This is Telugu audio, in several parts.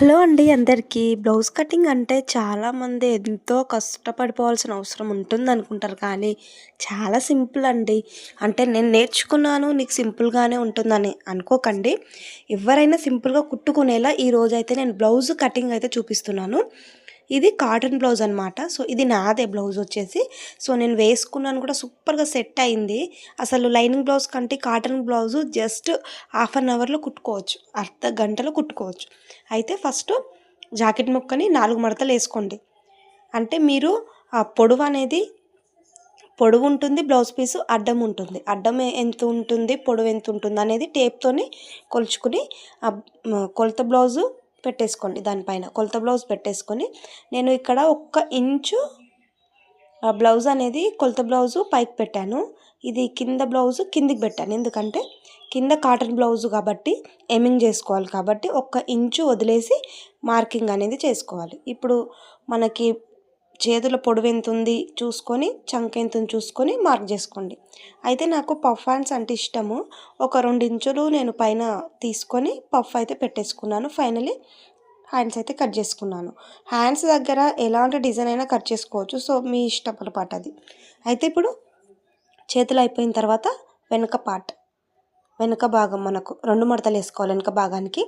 హలో అండి అందరికీ. బ్లౌజ్ కటింగ్ అంటే చాలామంది ఎంతో కష్టపడిపోవాల్సిన అవసరం ఉంటుంది అనుకుంటారు కానీ చాలా సింపుల్ అండి. అంటే నేను నేర్చుకున్నాను నీకు సింపుల్గానే ఉంటుందని అనుకోకండి. ఎవరైనా సింపుల్గా కుట్టుకునేలా ఈ రోజైతే నేను బ్లౌజ్ కటింగ్ అయితే చూపిస్తున్నాను. ఇది కాటన్ బ్లౌజ్ అనమాట సో ఇది నాదే బ్లౌజ్ వచ్చేసి. సో నేను వేసుకున్నాను కూడా సూపర్గా సెట్ అయింది. అసలు లైనింగ్ బ్లౌజ్ కంటే cotton blouse just half an అవర్లో కుట్టుకోవచ్చు. అర్ధ గంటలో కుట్టుకోవచ్చు. అయితే ఫస్ట్ జాకెట్ ముక్కని నాలుగు మడతలు వేసుకోండి. అంటే మీరు ఆ పొడవు అనేది పొడవు ఉంటుంది బ్లౌజ్ పీసు అడ్డం ఉంటుంది. అడ్డం ఎంత ఉంటుంది పొడవు ఎంత ఉంటుంది అనేది టేప్తోని కొలుచుకుని కొలత బ్లౌజు పెట్టేసుకోండి దానిపైన. కొలత బ్లౌజ్ పెట్టేసుకొని నేను ఇక్కడ ఒక్క ఇంచు బ్లౌజ్ అనేది కొలత బ్లౌజు పైకి పెట్టాను. ఇది కింద బ్లౌజు కిందికి పెట్టాను. ఎందుకంటే కింద కాటన్ బ్లౌజు కాబట్టి ఎమింగ్ చేసుకోవాలి కాబట్టి ఒక్క ఇంచు వదిలేసి మార్కింగ్ అనేది చేసుకోవాలి. ఇప్పుడు మనకి చేతుల పొడవు ఎంత ఉంది చూసుకొని చంక ఎంత ఉంది చూసుకొని మార్క్ చేసుకోండి. అయితే నాకు పఫ్ హ్యాండ్స్ అంటే ఇష్టము. ఒక రెండు ఇంచులు నేను పైన తీసుకొని పఫ్ అయితే పెట్టేసుకున్నాను. ఫైనలీ హ్యాండ్స్ అయితే కట్ చేసుకున్నాను. హ్యాండ్స్ దగ్గర ఎలాంటి డిజైన్ అయినా కట్ చేసుకోవచ్చు. సో మీ ఇష్టం పాట అది అయితే ఇప్పుడు చేతులు అయిపోయిన తర్వాత వెనుక పార్ట్ వెనుక భాగం మనకు రెండు మడతలు వేసుకోవాలి. వెనుక భాగానికి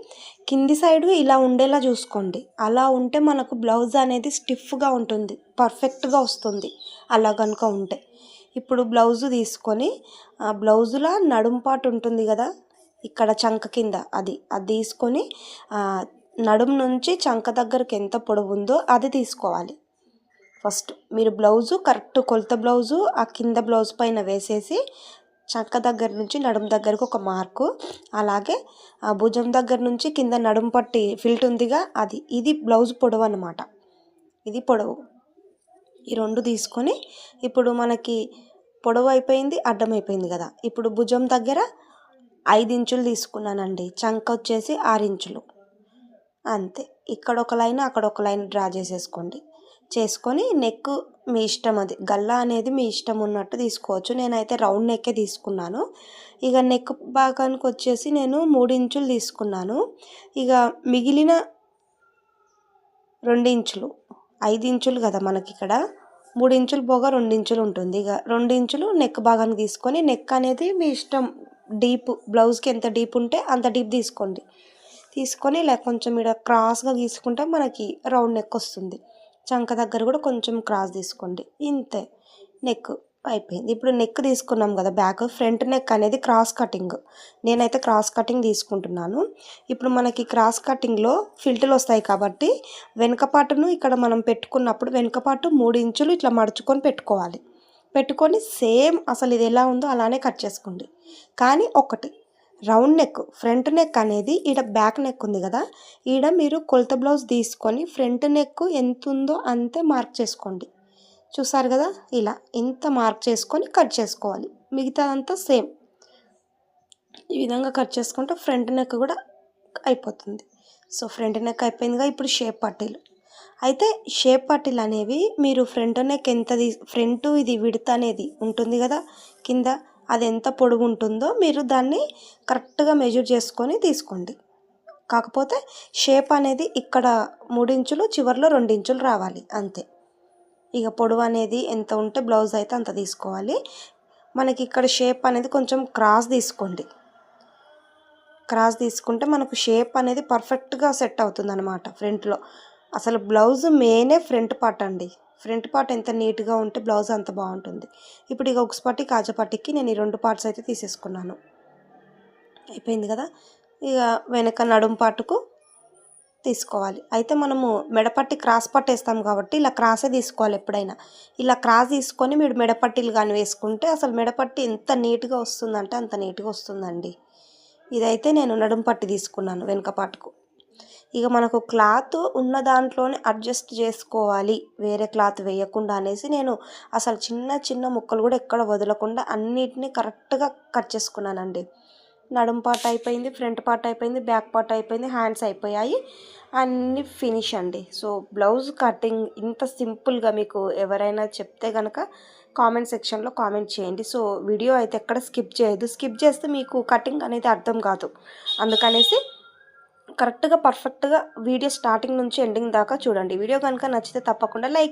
కింది సైడు ఇలా ఉండేలా చూసుకోండి. అలా ఉంటే మనకు బ్లౌజ్ అనేది స్టిఫ్గా ఉంటుంది. పర్ఫెక్ట్గా వస్తుంది. అలా కనుక ఉంటే. ఇప్పుడు బ్లౌజు తీసుకొని ఆ బ్లౌజులా నడుం పాటు ఉంటుంది కదా ఇక్కడ చంక కింద అది. అది తీసుకొని నడుం నుంచి చంక దగ్గరకు ఎంత పొడవు ఉందో అది తీసుకోవాలి. ఫస్ట్ మీరు బ్లౌజు కరెక్ట్ కొలత బ్లౌజు ఆ కింద బ్లౌజ్ పైన వేసేసి చక్క దగ్గర నుంచి నడుము దగ్గరకు ఒక మార్కు. అలాగే ఆ భుజం దగ్గర నుంచి కింద నడుము పట్టి ఫిల్ట్ ఉందిగా అది ఇది బ్లౌజ్ పొడవు అనమాట ఇది పొడవు. ఈ రెండు తీసుకొని ఇప్పుడు మనకి పొడవు అయిపోయింది అడ్డం అయిపోయింది కదా. ఇప్పుడు భుజం దగ్గర ఐదు ఇంచులు తీసుకున్నానండి. చంక వచ్చేసి ఆరు ఇంచులు. అంతే. ఇక్కడ ఒక లైన్ అక్కడ ఒక లైన్ డ్రా చేసేసుకోండి. చేసుకొని నెక్ మీ ఇష్టం అది. గల్లా అనేది మీ ఇష్టం ఉన్నట్టు తీసుకోవచ్చు. నేనైతే రౌండ్ నెక్కే తీసుకున్నాను. ఇక నెక్ భాగానికి వచ్చేసి నేను మూడించులు తీసుకున్నాను. ఇక మిగిలిన రెండు ఇంచులు ఐదు ఇంచులు కదా మనకి ఇక్కడ మూడు ఇంచులు పోగా రెండు ఇంచులు ఉంటుంది. ఇక రెండు ఇంచులు నెక్ భాగాన్ని తీసుకొని నెక్ అనేది మీ ఇష్టం డీప్ బ్లౌజ్కి ఎంత డీప్ ఉంటే అంత డీప్ తీసుకోండి. తీసుకొని ఇలా కొంచెం ఇక్కడ క్రాస్గా గీసుకుంటే మనకి రౌండ్ నెక్ వస్తుంది. చంక దగ్గర కూడా కొంచెం క్రాస్ తీసుకోండి. ఇంతే. నెక్ అయిపోయింది. ఇప్పుడు నెక్ తీసుకున్నాం కదా బ్యాక్ ఫ్రంట్ నెక్ అనేది క్రాస్ కటింగ్. నేనైతే క్రాస్ కటింగ్ తీసుకుంటున్నాను. ఇప్పుడు మనకి క్రాస్ కటింగ్లో ఫిల్టర్లు వస్తాయి కాబట్టి వెనుకపాటును ఇక్కడ మనం పెట్టుకున్నప్పుడు వెనుకపాటు మూడు ఇంచులు ఇట్లా మడుచుకొని పెట్టుకోవాలి. పెట్టుకొని సేమ్ అసలు ఇది ఎలా ఉందో అలానే కట్ చేసుకోండి. కానీ ఒకటి రౌండ్ నెక్ ఫ్రంట్ నెక్ అనేది ఈడ బ్యాక్ నెక్ ఉంది కదా ఈడ మీరు కొలత బ్లౌజ్ తీసుకొని ఫ్రంట్ నెక్ ఎంత ఉందో అంతే మార్క్ చేసుకోండి. చూసారు కదా ఇలా ఇంత మార్క్ చేసుకొని కట్ చేసుకోవాలి. మిగతాదంతా సేమ్. ఈ విధంగా కట్ చేసుకుంటే ఫ్రంట్ నెక్ కూడా అయిపోతుంది. సో ఫ్రంట్ నెక్ అయిపోయిందిగా ఇప్పుడు షేప్ పట్టీలు. అయితే షేప్ పట్టీలు అనేవి మీరు ఫ్రంట్ నెక్ ఎంత ఫ్రంట్ ఇది విడత అనేది ఉంటుంది కదా కింద అది ఎంత పొడుగు ఉంటుందో మీరు దాన్ని కరెక్ట్గా మెజర్ చేసుకొని తీసుకోండి. కాకపోతే షేప్ అనేది ఇక్కడ మూడించులు చివరిలో రెండించులు రావాలి అంతే. ఇక పొడవు అనేది ఎంత ఉంటే బ్లౌజ్ అయితే అంత తీసుకోవాలి. మనకి ఇక్కడ షేప్ అనేది కొంచెం క్రాస్ తీసుకోండి. క్రాస్ తీసుకుంటే మనకు షేప్ అనేది పర్ఫెక్ట్గా సెట్ అవుతుంది అనమాట ఫ్రంట్లో అసలు బ్లౌజ్ మెయినే ఫ్రంట్ పార్ట్ అండి. ఫ్రంట్ పార్ట్ ఎంత నీట్గా ఉంటే బ్లౌజ్ అంత బాగుంటుంది. ఇప్పుడు ఇక ఒక పట్టి కాజపట్టికి నేను ఈ రెండు పార్ట్స్ అయితే తీసేసుకున్నాను. అయిపోయింది కదా? ఇక వెనక నడుము పాటుకు తీసుకోవాలి. అయితే మనము మెడపట్టి క్రాస్ పట్టు వేస్తాం కాబట్టి ఇలా క్రాసే తీసుకోవాలి ఎప్పుడైనా. ఇలా క్రాస్ తీసుకొని మీరు మెడపట్టీలు కానీ వేసుకుంటే అసలు మెడపట్టి ఎంత నీట్గా వస్తుందంటే అంత నీట్గా వస్తుందండి. ఇదైతే నేను నడుము పట్టి తీసుకున్నాను వెనుక పాటుకు. ఇక మనకు క్లాత్ ఉన్న దాంట్లోనే అడ్జస్ట్ చేసుకోవాలి. వేరే క్లాత్ వేయకుండా అనేసి నేను అసలు చిన్న చిన్న ముక్కలు కూడా ఎక్కడ వదలకుండా అన్నిటినీ కరెక్ట్గా కట్ చేసుకున్నానండి. నడుం పార్ట్ అయిపోయింది ఫ్రంట్ పార్ట్ అయిపోయింది బ్యాక్ పార్ట్ అయిపోయింది హ్యాండ్స్ అయిపోయాయి. అన్నీ ఫినిష్ అండి. సో బ్లౌజ్ కటింగ్ ఇంత సింపుల్గా మీకు ఎవరైనా చెప్తే కనుక కామెంట్ సెక్షన్లో కామెంట్ చేయండి. సో వీడియో అయితే ఎక్కడ స్కిప్ చేయదు. స్కిప్ చేస్తే మీకు కటింగ్ అనేది అర్థం కాదు. అందుకనేసి కరెక్ట్గా పర్ఫెక్ట్గా వీడియో స్టార్టింగ్ నుంచి ఎండింగ్ దాకా చూడండి. వీడియో కనుక నచ్చితే తప్పకుండా లైక్